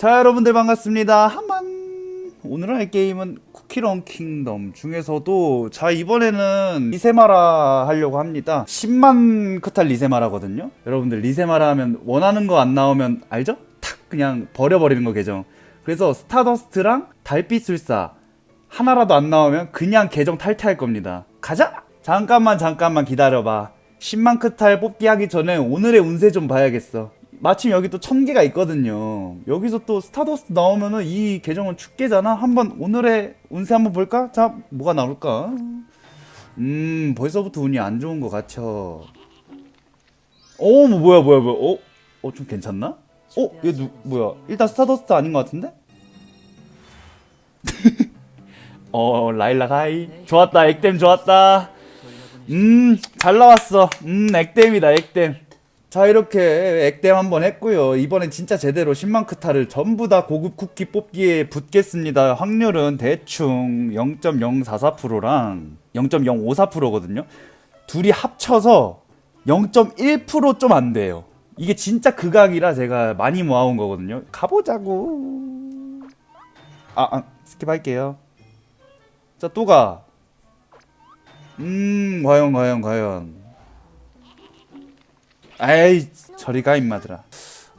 자 여러분들 반갑습니다. 한번 오늘 할 게임은 쿠키런 킹덤 중에서도 자 이번에는 리세마라 하려고 합니다. 10만 크탈 리세마라거든요. 여러분들 리세마라 하면 원하는 거 안 나오면 알죠? 탁 그냥 버려버리는 거 계정. 그래서 스타더스트랑 달빛술사 하나라도 안 나오면 그냥 계정 탈퇴할 겁니다. 가자! 잠깐만 잠깐만 기다려봐. 10만 크탈 뽑기 하기 전에 오늘의 운세 좀 봐야겠어 마침 여기 또 천 개가 있거든요. 여기서 또 스타더스트 나오면은 이 계정은 축계잖아. 한번 오늘의 운세 한번 볼까? 자, 뭐가 나올까? 음, 벌써부터 운이 안 좋은 것 같아. 어, 뭐 뭐야, 뭐야, 뭐야? 어, 어, 좀 괜찮나? 어, 얘 누, 뭐야? 일단 스타더스트 아닌 것 같은데? 어, 라일락 하이. 좋았다, 액땜 좋았다. 음, 잘 나왔어. 음, 액땜이다, 액땜. 자 이렇게 액땜 한번 했고요. 이번엔 진짜 제대로 10만 크타를 전부 다 고급 쿠키 뽑기에 붙겠습니다. 확률은 대충 0.044%랑 0.054%거든요. 둘이 합쳐서 0.1%좀 안 돼요. 이게 진짜 극악이라 제가 많이 모아온 거거든요. 가보자고. 아, 아 스킵할게요. 자 또가. 음 과연 과연 과연 에이 저리 가 임마들아.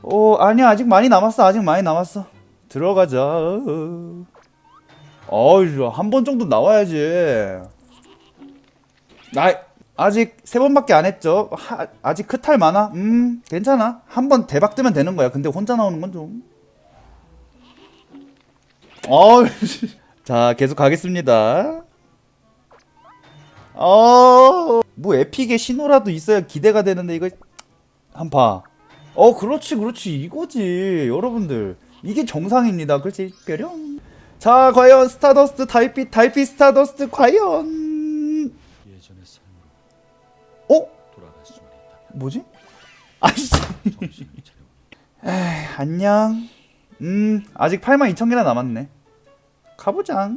어 아니야 아직 많이 남았어 아직 많이 남았어. 들어가자. 어이 한번 정도 나와야지. 나 아직 세 번밖에 안 했죠. 하, 아직 크탈 많아 음 괜찮아. 한 번 대박 뜨면 되는 거야. 근데 혼자 나오는 건좀. 어이 자 계속 가겠습니다. 어뭐 에픽의 신호라도 있어야 기대가 되는데 이거 한 봐. 어, 그렇지, 그렇지. 이거지. 여러분들. 이게 정상입니다. 그렇지. 뾰령. 자, 과연 스타더스트 달빛, 달빛 스타더스트, 과연. 예전의 삶으로 어? 돌아갈 수만 있다. 뭐지? 아이씨. 정신을 차려. 에이, 안녕. 음, 아직 82,000개나 남았네. 가보자.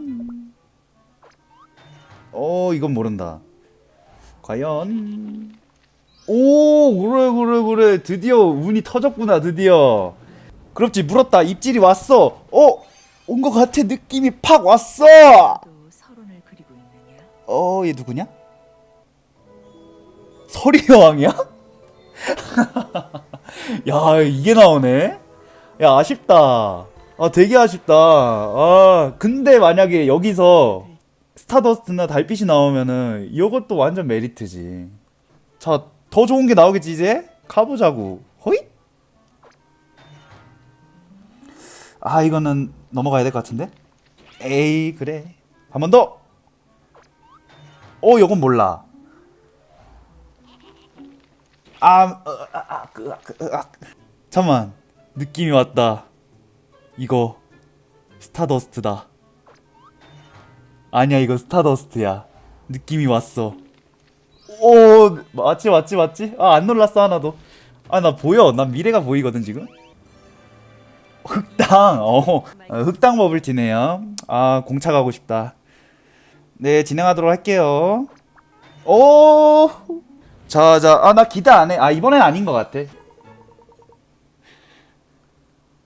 어, 이건 모른다. 과연. 오, 그래, 그래, 그래. 드디어 운이 터졌구나, 드디어. 그렇지, 물었다. 입질이 왔어. 어, 온 것 같아. 느낌이 팍 왔어. 또 서론을 그리고 있느냐? 어, 얘 누구냐? 서리 여왕이야? 야, 이게 나오네? 야, 아쉽다. 아, 되게 아쉽다. 아, 근데 만약에 여기서 스타더스트나 달빛이 나오면은 이것도 완전 메리트지. 자, 더 좋은 게 나오겠지, 이제? 가보자고. 호잇? 아, 이거는 넘어가야 될 것 같은데? 에이, 그래. 한 번 더! 어, 요건 몰라. 아, 어, 아, 아, 그, 아, 그, 아. 잠만. 느낌이 왔다. 이거 스타더스트다. 아니야, 이거 스타더스트야. 느낌이 왔어. 오, 맞지, 맞지, 맞지? 아, 안 놀랐어, 하나도. 아, 나 보여. 난 미래가 보이거든, 지금. 흑당, 어, 어, 흑당 버블티네요. 아, 공차 가고 싶다. 네, 진행하도록 할게요. 오! 자, 자, 아, 나 기대 안 해. 아, 이번엔 아닌 것 같아.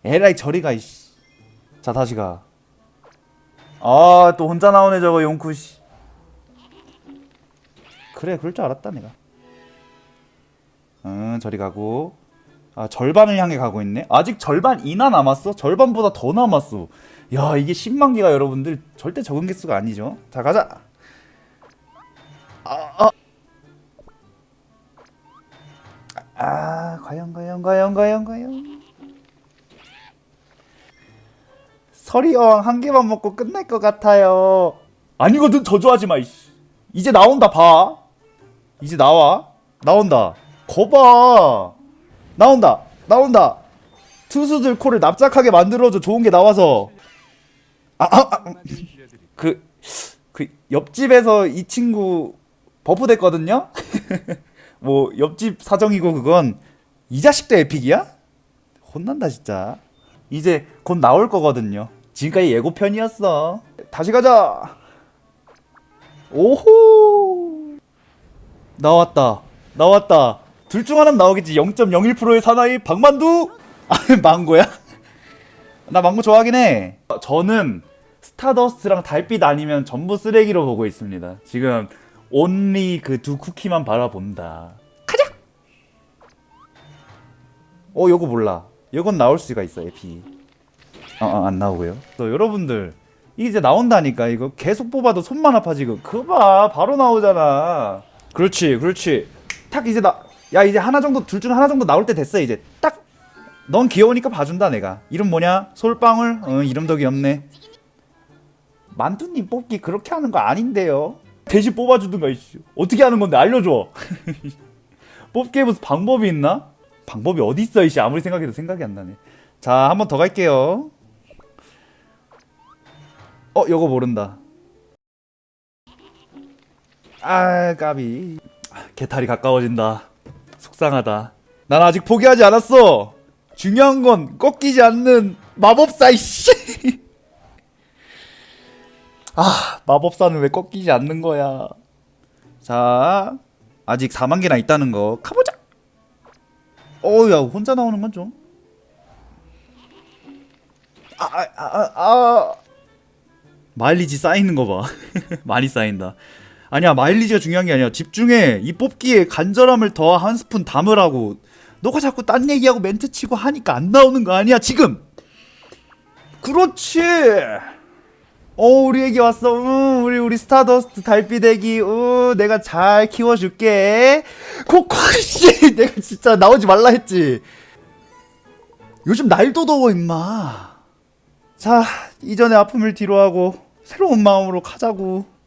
에라이, 저리 가, 이씨. 자, 다시 가. 아, 또 혼자 나오네, 저거, 용쿠, 씨. 그래, 그럴 줄 알았다, 내가. 응, 저리 가고. 아, 절반을 향해 가고 있네. 아직 절반이나 남았어? 절반보다 더 남았어. 야, 이게 10만 개가 여러분들 절대 적은 개수가 아니죠. 자, 가자. 아, 아. 아, 과연, 과연, 과연, 과연, 과연. 서리여왕 한 개만 먹고 끝날 것 같아요. 아니거든, 저주하지 마, 이씨. 이제 나온다, 봐. 이제 나와. 나온다. 거봐. 나온다. 나온다. 투수들 코를 납작하게 만들어줘. 좋은 게 나와서. 아, 아, 아. 그, 그, 옆집에서 이 친구 버프 됐거든요? 뭐, 옆집 사정이고, 그건. 이 자식도 에픽이야? 혼난다, 진짜. 이제 곧 나올 거거든요. 지금까지 예고편이었어. 다시 가자. 오호. 나왔다. 나왔다. 둘 중 하나는 나오겠지. 0.01%의 사나이 박만두. 아, 망고야? 나 망고 좋아하긴 해. 저는 스타더스트랑 달빛 아니면 전부 쓰레기로 보고 있습니다. 지금 온리 그 두 쿠키만 바라본다. 가자. 어, 요거 몰라. 요건 나올 수가 있어, 에피. 어, 어, 안 나오고요. 또 여러분들 이제 나온다니까 이거 계속 뽑아도 손만 아파 지금. 그봐 바로 나오잖아. 그렇지, 그렇지. 탁 이제 나. 야 이제 하나 정도 둘 중 하나 정도 나올 때 됐어 이제 딱. 넌 귀여우니까 봐준다 내가. 이름 뭐냐? 솔방울. 어 이름도 귀엽네. 만두님 뽑기 그렇게 하는 거 아닌데요. 대신 뽑아주든가 이씨. 어떻게 하는 건데 알려줘. 뽑기에 무슨 방법이 있나? 방법이 어디 있어 이씨. 아무리 생각해도 생각이 안 나네. 자 한 번 더 갈게요. 어 요거 모른다. 아 까비. 개탈이 가까워진다. 속상하다. 난 아직 포기하지 않았어. 중요한 건 꺾이지 않는 마법사 이씨. 아 마법사는 왜 꺾이지 않는 거야? 자 아직 4만 개나 있다는 거 가보자. 어야 혼자 나오는 건 좀. 아아아 아, 아, 마일리지 쌓이는 거 봐. 많이 쌓인다. 아니야 마일리지가 중요한 게 아니야. 집중해. 이 뽑기에 간절함을 더한 스푼 담으라고. 너가 자꾸 딴 얘기하고 멘트 치고 하니까 안 나오는 거 아니야 지금. 그렇지. 어 우리 애기 왔어. 응, 우리 우리 스타더스트 달빛 애기. 어 내가 잘 키워줄게. 코코씨 내가 진짜 나오지 말라 했지. 요즘 날도 더워 임마. 자 이전의 아픔을 뒤로하고 새로운 마음으로 가자고.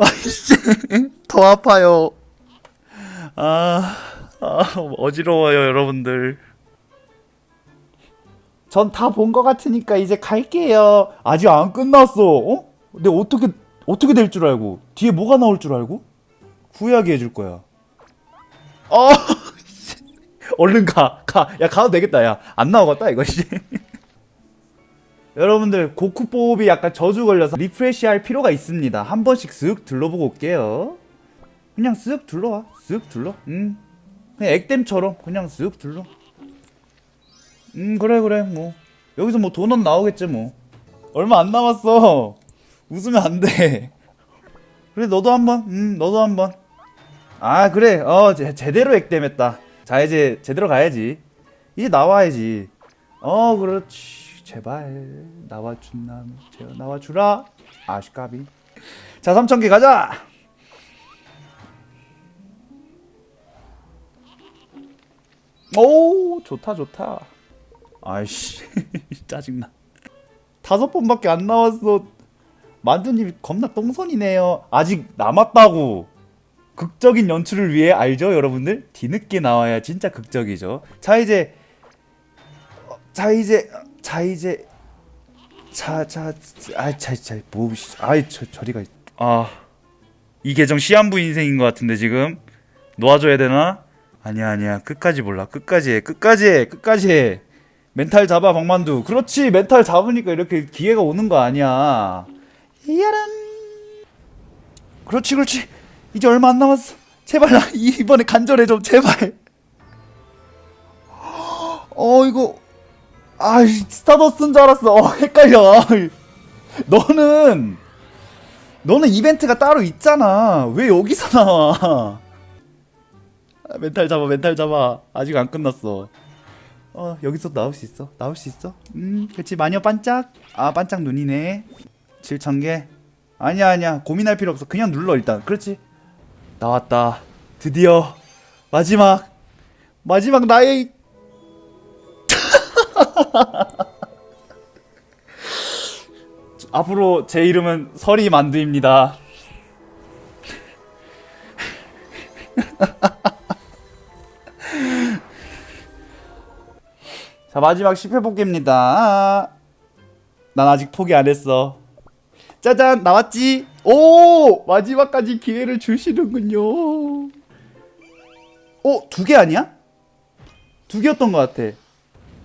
아이씨 더 아파요. 아, 아 어지러워요 여러분들. 전 다 본 것 같으니까 이제 갈게요. 아직 안 끝났어. 어? 근데 어떻게 어떻게 될 줄 알고 뒤에 뭐가 나올 줄 알고 후회하게 해줄 거야. 어, 얼른 가, 가. 야 가도 되겠다. 야 안 나오겠다 이거 씨. 여러분들 고쿠 뽑이 약간 저주 걸려서 리프레시할 필요가 있습니다. 한 번씩 쓱 둘러보고 올게요. 그냥 쓱 둘러와. 쓱 둘러. 음. 그냥 액땜처럼 그냥 쓱 둘러. 음 그래 그래 뭐 여기서 뭐 돈은 나오겠지 뭐 얼마 안 남았어 웃으면 안돼 그래 너도 한번 음 너도 한번 아 그래 어 제, 제대로 액땜했다 자 이제 제대로 가야지 이제 나와야지 어 그렇지 제발 나와준남 제발 나와주라. 아시까비. 자 3천개 가자! 오 좋다 좋다. 아이씨 짜증나. 다섯 번밖에 안 나왔어. 만두님 겁나 똥손이네요. 아직 남았다고. 극적인 연출을 위해 알죠 여러분들? 뒤늦게 나와야 진짜 극적이죠. 자 이제 어, 자 이제 자 이제 자자아자자뭐 아이 저 저리가 아 이 계정 시한부 인생인 것 같은데 지금? 놓아줘야 되나? 아니야 아니야. 끝까지 몰라. 끝까지 해. 끝까지 해. 끝까지 해. 멘탈 잡아 박만두. 그렇지. 멘탈 잡으니까 이렇게 기회가 오는 거 아니야. 야란 그렇지 그렇지. 이제 얼마 안 남았어. 제발 나 이번에 간절해 좀. 제발. 어 이거 아이 스타더스인 줄 알았어. 어, 헷갈려. 너는 너는 이벤트가 따로 있잖아. 왜 여기서 나와? 아, 멘탈 잡아 멘탈 잡아. 아직 안 끝났어. 어 여기서 나올 수 있어? 나올 수 있어? 음 그렇지. 마녀 반짝? 아 반짝 눈이네. 7,000개? 아니야 아니야. 고민할 필요 없어. 그냥 눌러 일단. 그렇지? 나왔다. 드디어. 마지막. 마지막 나의 앞으로 제 이름은 서리 만두입니다. 자 마지막 10회 뽑기입니다. 난 아직 포기 안 했어. 짜잔 나왔지? 오! 마지막까지 기회를 주시는군요. 어두 개 아니야? 두 개였던 것 같아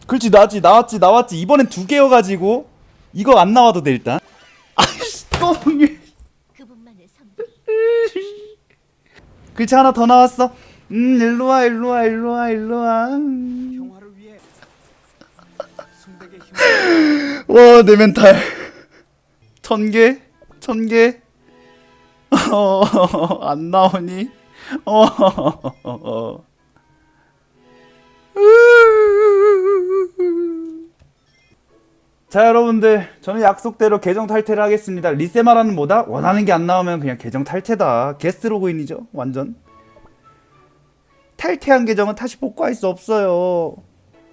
그렇지 나왔지 나왔지 나왔지 이번엔 두 개여가지고 이거 안 나와도 돼 일단 아이씨 그분만의 선물. 글자 하나 더 나왔어 음 일로와 일로와 일로와 일로와 음. 평화를 위해 승대가 와, 내 멘탈. 천 개? 천 개? 어, 안 나오니? 어. 자, 여러분들. 저는 약속대로 계정 탈퇴를 하겠습니다. 리세마라는 뭐다? 원하는 게 안 나오면 그냥 계정 탈퇴다. 게스트 로그인이죠. 완전. 탈퇴한 계정은 다시 복구할 수 없어요.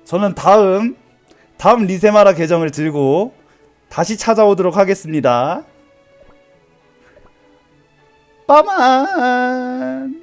저는 다음 다음 리세마라 계정을 들고 다시 찾아오도록 하겠습니다. 빠만.